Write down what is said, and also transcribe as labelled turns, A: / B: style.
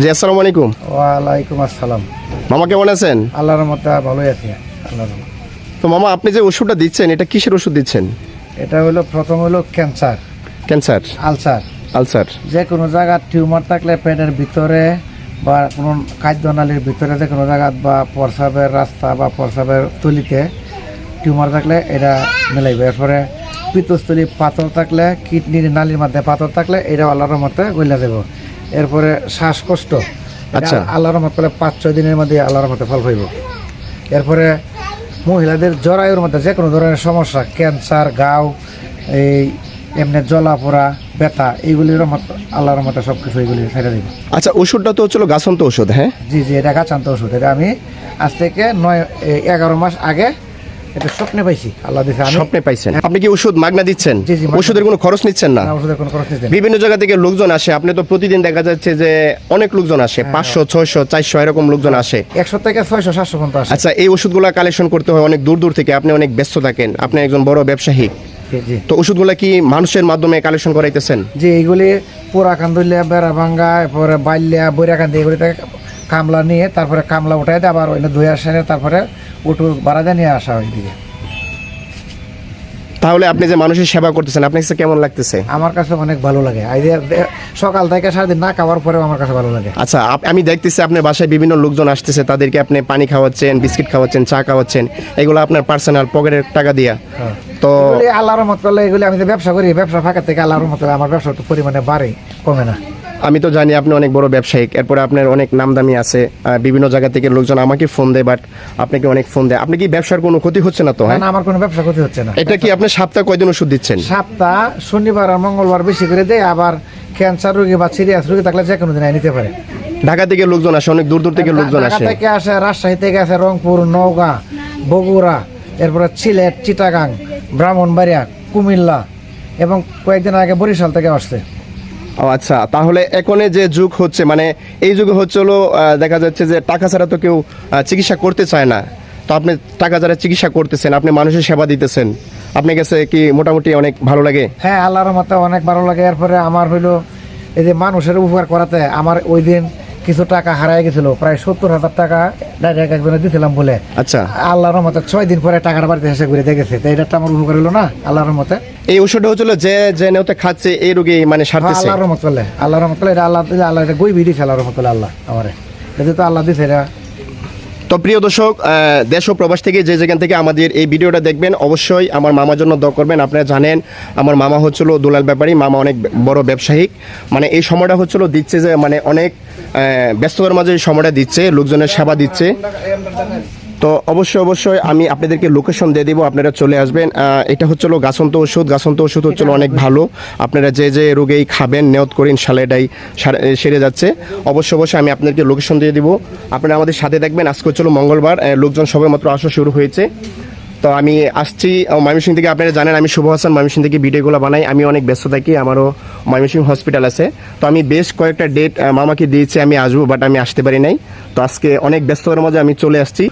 A: জি আসসালামু আলাইকুম।
B: ওয়ালাইকুম আসসালাম।
A: মামা কেমন আছেন?
B: আল্লাহর মতে ভালোই আছি আল্লাহর রহমতে।
A: তো মামা আপনি যে ওষুধটা দিচ্ছেন এটা কিসের ওষুধ দিচ্ছেন?
B: এটা হলো প্রথম হলো ক্যান্সার।
A: ক্যান্সার?
B: আলসার।
A: আলসার।
B: যে কোনো জায়গার টিউমার থাকলে পেটের ভিতরে বা কোনো খাদ্য নালীর ভিতরে যে কোনো জায়গা বা প্রসাবের রাস্তা বা প্রসাবের তলিতে টিউমার থাকলে এটা মেলাইবে। এরপরে পিত্তস্থলী পাথর থাকলে কিডনির নালীর মধ্যে পাথর থাকলে এটা আল্লাহর মতে গইলা যাব এরপরে শ্বাসকষ্ট।
A: আচ্ছা।
B: আল্লাহর মত করলে পাঁচ ছয় দিনের মধ্যে আল্লাহর মতে ফল পাইব এরপরে মহিলাদের জরায়ুর মধ্যে যে কোনো ধরনের সমস্যা ক্যান্সার গাও এই এমনি জলা পোড়া ব্যথা এইগুলির মত আল্লাহর মতে সব কিছু এইগুলি ছেড়ে দিব।
A: আচ্ছা ওষুধটা তো হচ্ছিল গাছন্ত ওষুধ হ্যাঁ?
B: জি জি এটা গাছান্ত ওষুধ। এটা আমি আজ থেকে নয় এগারো মাস আগে এটা স্বপ্নে পাইছি আল্লাহ দিছে। আমি
A: স্বপ্নে পাইছেন। আপনি কি ওষুধ মাগনা দিচ্ছেন?
B: জি, জি, মাগনা।
A: ওষুধের কোনো খরচ নিচ্ছেন না?
B: না, ওষুধের কোনো খরচ নিতে নেই।
A: বিভিন্ন জায়গা থেকে লোকজন আসে। আপনি তো প্রতিদিন দেখা যাচ্ছে যে অনেক লোকজন আসে
B: হ্যাঁ,
A: পাঁচশো ছয়শো চারশো এরকম লোকজন আসে।
B: একশো থেকে ছয়শো সাতশো পর্যন্ত আসে।
A: আচ্ছা এই ওষুধগুলো কালেকশন করতে হয় অনেক দূর দূর থেকে। আপনি অনেক ব্যস্ত থাকেন। আপনি একজন বড় ব্যবসায়ী।
B: জি, জি।
A: তো ওষুধগুলো কি মানুষের মাধ্যমে কালেকশন করাইতেছেন?
B: যে এইগুলি পোড়া কান্দুলিয়া বেড়া ভাঙ্গা এরপরে বাইলিয়া বইরা কান্দি কামলা নিয়ে তারপরে কামলা উঠাই দিয়ে আবার ওইটা ধুয়ে আসে তারপরে উঠু বাড়া দিয়ে নিয়ে আসা হয় এদিকে।
A: তাহলে আপনি যে মানুষের সেবা করতেছেন আপনার কাছে কেমন লাগতেছে?
B: আমার কাছে অনেক ভালো লাগে। সকাল থেকে সারাদিন না খাওয়ার পরেও আমার কাছে ভালো লাগে।
A: আচ্ছা আমি দেখতেছি আপনার বাসায় বিভিন্ন লোকজন আসতেছে তাদেরকে আপনি পানি খাওয়াচ্ছেন বিস্কিট খাওয়াচ্ছেন চা খাওয়াচ্ছেন এগুলো আপনার পার্সোনাল পকেটের টাকা দিয়া।
B: হ্যাঁ।
A: তো
B: আল্লাহর রহমত করলে এগুলি আমি ব্যবসা করি ব্যবসা ফাঁকা থেকে আল্লাহর করলে আমার ব্যবসা পরিমাণে বাড়ে কমে না।
A: আমি তো জানি আপনি অনেক বড় ব্যবসায়িক এরপরে আপনার অনেক নামদামি আছে বিভিন্ন জায়গা থেকে লোকজন আমাকে ফোন দেয় বাট আপনাকে অনেক ফোন দেয়। আপনি কি ব্যবসার কোনো ক্ষতি হচ্ছে না তো হ্যাঁ?
B: আমার কোনো ব্যবসা ক্ষতি হচ্ছে না।
A: এটা কি আপনি সপ্তাহে কয়দিন ওষুধ দিচ্ছেন?
B: সপ্তাহ শনিবার আর মঙ্গলবার বেশি করে দেয় আবার ক্যান্সার রোগী বা সিরিয়াস রোগী থাকলে যে কোনো দিন নিতে পারে।
A: ঢাকা থেকে লোকজন আসে অনেক দূর দূর থেকে লোকজন
B: ঢাকা
A: আসে।
B: থেকে আসে রাজশাহী থেকে আসে রংপুর নওগাঁ বগুড়া এরপরে সিলেট চিটাগাং ব্রাহ্মণবাড়িয়া কুমিল্লা এবং কয়েকদিন আগে বরিশাল থেকে আসছে।
A: ও আচ্ছা তাহলে এখনে যে যুগ হচ্ছে মানে এই যুগে হচ্ছে হলো দেখা যাচ্ছে যে টাকা ছাড়া তো কেউ চিকিৎসা করতে চায় না। তো আপনি টাকা যারা চিকিৎসা করতেছেন, আপনি মানুষের সেবা দিতেছেন। আপনার কাছে কি মোটামুটি অনেক ভালো লাগে?
B: হ্যাঁ আল্লাহর মতে অনেক ভালো লাগে। এরপরে আমার হইল, এই যে মানুষের উপকার করাতে, আমার ওই দিন কিছু টাকা হারাই গেছিল প্রায় সত্তর হাজার টাকা ডাইরেক্ট একজনে দিছিলাম বলে।
A: আচ্ছা।
B: আল্লাহর মতে ছয় দিন পরে টাকাটা বাড়িতে এসে ঘুরে দেখেছে তো এটা তো আমার উপকার হলো না আল্লাহর মতে
A: এই ওষুধটা হচ্ছিল যে যে নেওতে খাচ্ছে এই রোগী মানে সারতেছে।
B: আল্লাহর রহমত আল্লাহর রহমত এটা আল্লাহ আল্লাহ এটা গই দিছে আল্লাহর রহমত আল্লাহ আমার। এটা তো আল্লাহ দিছে এটা
A: তো প্রিয় দর্শক দেশ ও প্রবাস থেকে যে যেখান থেকে আমাদের এই ভিডিওটা দেখবেন, অবশ্যই আমার মামার জন্য দ করবেন। আপনারা জানেন, আমার মামা হচ্ছিল দুলাল ব্যাপারী, মামা অনেক বড় ব্যবসায়িক। মানে এই সময়টা হচ্ছিল দিচ্ছে যে মানে অনেক ব্যস্ততার মাঝে এই সময়টা দিচ্ছে, লোকজনের সেবা দিচ্ছে। তো অবশ্যই অবশ্যই আমি আপনাদেরকে লোকেশন দিয়ে দিব আপনারা চলে আসবেন। এটা হচ্ছিল গাছন্ত ওষুধ। গাছন্ত ওষুধ হচ্ছিল অনেক ভালো। আপনারা যে যে রোগেই খাবেন নিয়ত করে ইনশাল্লাহ এটাই সেরে যাচ্ছে। অবশ্যই অবশ্যই আমি আপনাদেরকে লোকেশন দিয়ে দিব। আপনারা আমাদের সাথে দেখবেন। আজকে হচ্ছিল মঙ্গলবার লোকজন সবে মাত্র আসা শুরু হয়েছে। তো আমি আসছি আহ, ময়মনসিংহ থেকে আপনারা জানেন আমি শুভ হাসান ময়মনসিংহ থেকে ভিডিওগুলো বানাই। আমি অনেক ব্যস্ত থাকি আমারও ময়মনসিংহ হসপিটাল আছে। তো আমি বেশ কয়েকটা ডেট মামাকে দিয়েছি আমি আসব বাট আমি আসতে পারি নাই। তো আজকে অনেক ব্যস্ততার মাঝে আমি চলে আসছি।